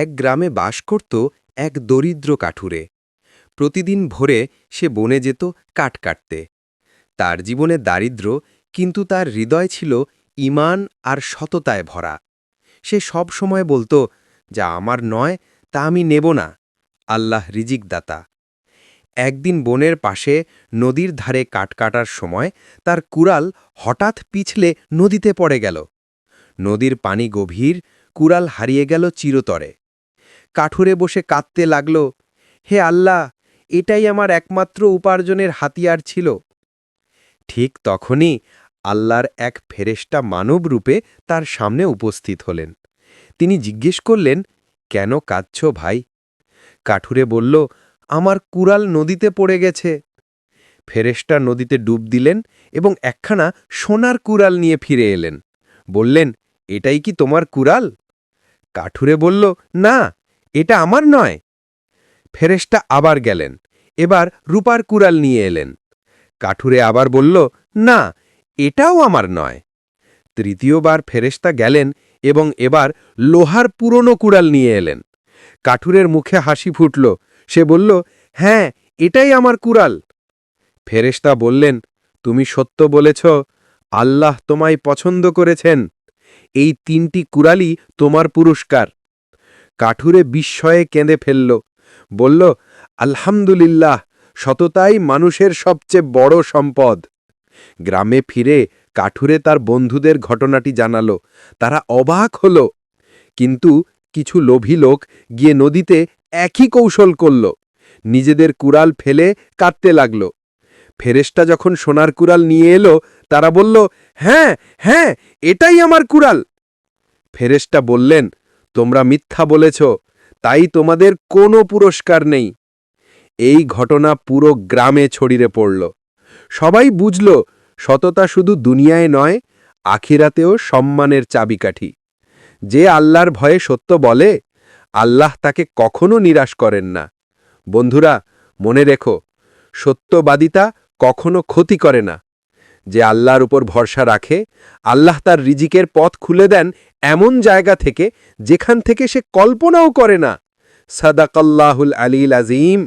এক গ্রামে বাস করত এক দরিদ্র কাঠুরে। প্রতিদিন ভোরে সে বনে যেত কাঠ কাটতে। তার জীবনে দারিদ্র্য কিন্তু তার হৃদয় ছিল ইমান আর সততায় ভরা। সে সব সময় বলতো, যা আমার নয়, তা আমি নেব না। আল্লাহ রিজিক দাতা একদিন বনের পাশে নদীর ধারে কাট কাটার সময় তার কুড়াল হঠাৎ পিছলে নদীতে পড়ে গেল। নদীর পানি গভীর, কুড়াল হারিয়ে গেল চিরতরে। কাঠুরে বসে কাঁদতে লাগল, হে আল্লাহ, এটাই আমার একমাত্র উপার্জনের হাতিয়ার ছিল। ঠিক তখনই আল্লাহর এক ফেরেশটা মানব রূপে তার সামনে উপস্থিত হলেন। তিনি জিজ্ঞেস করলেন, কেন কাঁদছ ভাই? কাঠুরে বলল, আমার কুড়াল নদীতে পড়ে গেছে। ফেরেশটা নদীতে ডুব দিলেন এবং একখানা সোনার কুড়াল নিয়ে ফিরে এলেন। বললেন, এটাই কি তোমার কুড়াল? কাঠুরে বলল, না এটা আমার নয়। ফেরেশটা আবার গেলেন, এবার রূপার কুড়াল নিয়ে এলেন। কাঠুরে আবার বলল, না, এটাও আমার নয়। তৃতীয়বার ফেরেশতা গেলেন এবং এবার লোহার পুরনো কুড়াল নিয়ে এলেন। কাঠুরের মুখে হাসি ফুটল। সে বলল হ্যাঁ এটাই আমার কুড়াল। ফেরেশতা বললেন, তুমি সত্য বলেছ, আল্লাহ তোমায় পছন্দ করেছেন। এই তিনটি কুড়ালই তোমার পুরস্কার। কাঠুরে বিস্ময়ে কেঁদে ফেলল। বলল, আলহামদুলিল্লাহ, সততাই মানুষের সবচেয়ে বড় সম্পদ। গ্রামে ফিরে কাঠুরে তার বন্ধুদের ঘটনাটি জানাল। তারা অবাক হল। কিন্তু কিছু লোভী লোক গিয়ে নদীতে একই কৌশল করল। নিজেদের কুড়াল ফেলে কাটতে লাগল। ফেরেশটা যখন সোনার কুড়াল নিয়ে এলো, তারা বলল হ্যাঁ হ্যাঁ এটাই আমার কুড়াল। ফেরেশটা বললেন তোমরা মিথ্যা বলেছ, তাই তোমাদের কোনো পুরস্কার নেই। এই ঘটনা পুরো গ্রামে ছড়িয়ে পড়ল। সবাই বুঝল, সততা শুধু দুনিয়ায় নয়, আখিরাতেও সম্মানের চাবিকাঠি। যে আল্লাহর ভয়ে সত্য বলে, আল্লাহ তাকে কখনো নিরাশ করেন না। বন্ধুরা, মনে রেখো, সত্যবাদিতা কখনো ক্ষতি করে না। যে আল্লাহর উপর ভরসা রাখে, আল্লাহ তার রিজিকের পথ খুলে দেন এমন জায়গা থেকে যেখান থেকে সে কল্পনাও করে না। সাদাকাল্লাহুল আলীল আজিম